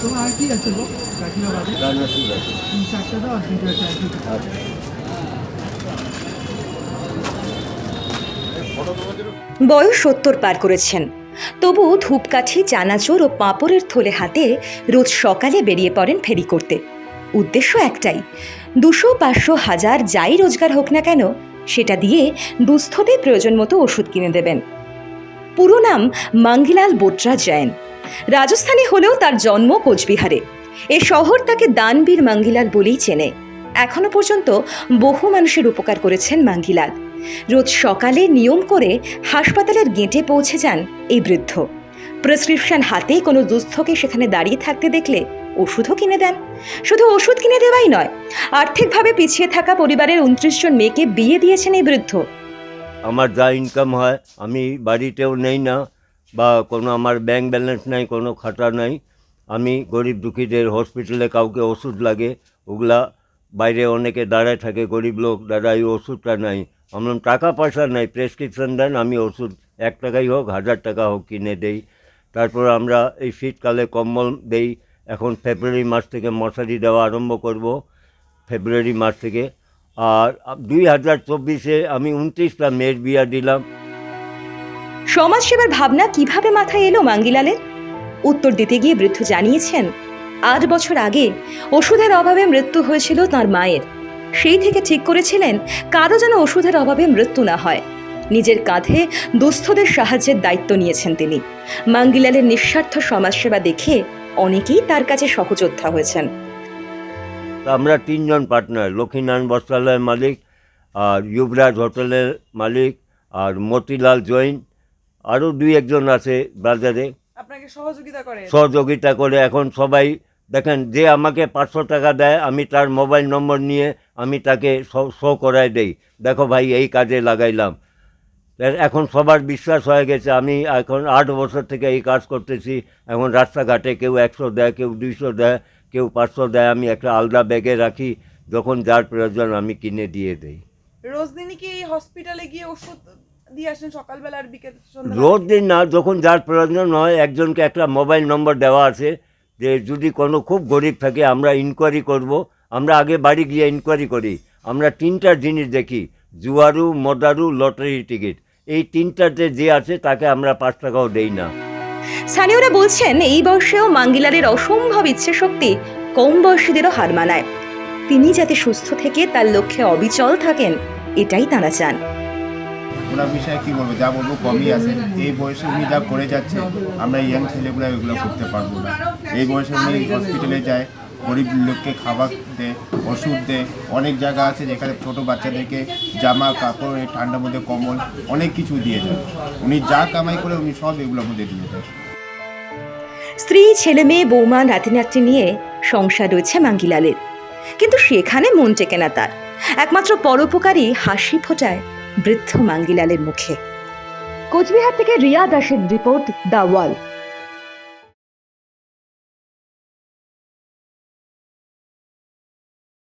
তোমার আর কি আছে গো? কাকিমা বাদে রান্না শুরু আছে তিন চারটে দাও আর তিনটে চার বয়স সত্তর পার করেছেন। তবু ধূপকাঠি চানাচুর ও পাঁপড়ের থলে হাতে রোজ সকালে বেরিয়ে পড়েন ফেরি করতে। উদ্দেশ্য একটাই দুশো পাঁচশো হাজার যাই রোজগার হোক না কেন সেটা দিয়ে দুস্থদের প্রয়োজন মতো ওষুধ কিনে দেবেন। পুরো নাম মাঙ্গিলাল বোটরা জৈন রাজস্থানী হলেও তার জন্ম কোচবিহারে। এ শহর তাকে দানবীর মাঙ্গিলাল বলেই চেনে। এখনও পর্যন্ত বহু মানুষের উপকার করেছেন মাঙ্গিলাল। রোজ সকালে নিয়ম করে হাসপাতালের গেটে পৌঁছে যান এই বৃদ্ধ। প্রেসক্রিপশন হাতে কোনো দুস্থকে সেখানে দাঁড়িয়ে থাকতে দেখলে ওষুধও কিনে দেন। শুধু ওষুধ কিনে দেওয়াই নয়, আর্থিকভাবে পিছিয়ে থাকা পরিবারের উনত্রিশ জন মেয়েকে বিয়ে দিয়েছেন এই বৃদ্ধ। আমার যা ইনকাম হয়, আমি বাড়িতেও নেই না। বা কোনো আমার ব্যাংক ব্যালেন্স নাই, কোনো খাতা নাই, আমি গরিব দুঃখীদের হসপিটালে কাউকে ওষুধ লাগে, ওগুলা বাইরে অনেকে দাঁড়ায় থাকে, গরিব লোক, দাদা, এই ওষুধটা নাই। আমার টাকা পয়সা নাই প্রেসক্রিপশন দেন, আমি ওষুধ এক টাকাই হোক, হাজার টাকা হোক কিনে দেই। তারপর আমরা এই শীতকালে কম্বল দেই। এখন ফেব্রুয়ারি মাস থেকে মশারি দেওয়া আরম্ভ করব, ফেব্রুয়ারি মাস থেকে। আর দুই হাজার চব্বিশে আমি উনত্রিশটা মেয়ের বিয়া দিলাম। সমাজসেবার ভাবনা কীভাবে মাথায় এলো মাঙ্গিলালের? উত্তর দিতে গিয়ে বৃদ্ধ জানিয়েছেন, আট বছর আগে ওষুধের অভাবে মৃত্যু হয়েছিল তার মায়ের। সেই থেকে ঠিক করেছিলেন, কারও যেন ওষুধের অভাবে মৃত্যু না হয়। নিজের কাঁধে দুস্থদের সাহায্যের দায়িত্ব নিয়েছেন তিনি। মাঙ্গিলালের নিঃস্বার্থ সমাজসেবা দেখে অনেকেই তার কাছে সহযোদ্ধা হয়েছেন। আমরা তিনজন পার্টনার লক্ষ্মীনারায়ণ বস্ত্রালয়ের মালিক, আর যুবরাজ হোটেলের মালিক, আর মতিলাল জৈন। আরও দুই একজন আছে বাজারে আপনাকে সহযোগিতা করে? সহযোগিতা করে। এখন সবাই দেখেন যে আমাকে পাঁচশো টাকা দেয় আমি তার মোবাইল নম্বর নিয়ে আমি তাকে শো করায় দেই। দেখো ভাই এই কাজে লাগাইলাম। এখন সবার বিশ্বাস হয়ে গেছে আমি এখন আট বছর থেকে এই কাজ করতেছি। এখন রাস্তাঘাটে কেউ একশো দেয় কেউ দুইশো দেয় কেউ পাঁচশো দেয়। আমি একটা আলাদা ব্যাগে রাখি যখন যার প্রয়োজন আমি কিনে দিয়ে দেই। রোজ দিনই কি এই হসপিটালে গিয়ে ওষুধ দিয়ে আসেন সকালবেলা আর বিকেল রোজ দিন না যখন যার প্রয়োজন হয় একজনকে একটা মোবাইল নম্বর দেওয়া আছে যে যদি কোনো খুব গরিব থাকে আমরা ইনকোয়ারি করব। আমরা আগে বাড়ি গিয়ে ইনকোয়ারি করি। আমরা তিনটা জিনিস দেখি জুয়ারু মদারু লটারি টিকিট। এই তিনটাতে যে আছে তাকে আমরা পাঁচ টাকাও দেই না। স্থানীয়রা বলছেন এই বয়সেও মাঙ্গিলালের অসম্ভব ইচ্ছে শক্তি কম বয়সীদেরও হার মানায়। তিনি যাতে সুস্থ থেকে তার লক্ষ্যে অবিচল থাকেন এটাই তারা চান। ওনার বিষয়ে কি বলব, যা বলব কমই আছে। এই বয়সে উনি যা করে যাচ্ছে, আমরা ইয়াং ছেলেগুলো এগুলো করতে পারব না। এই বয়সে উনি হসপিটালে যায়, গরিব লোককে খাবার দেয় ওষুধ দেয় অনেক জায়গা আছে যেখানে ছোটো বাচ্চাদেরকে জামা, কাপড়, এই ঠান্ডার মধ্যে কম্বল, অনেক কিছু দিয়ে যায়। উনি যা কামাই করে উনি সব এগুলোর মধ্যে দিয়ে দেয়। স্ত্রী, ছেলে মেয়ে, বৌমা নাতি নিয়ে সংসার রয়েছে মাঙ্গিলালের। কিন্তু সেখানে মন টেকে না তার। একমাত্র পরোপকারী হাসি ফোটায় বৃদ্ধ মাঙ্গিলালের মুখে। কোচবিহার থেকে রিয়া দাসের রিপোর্ট দ্য ওয়াল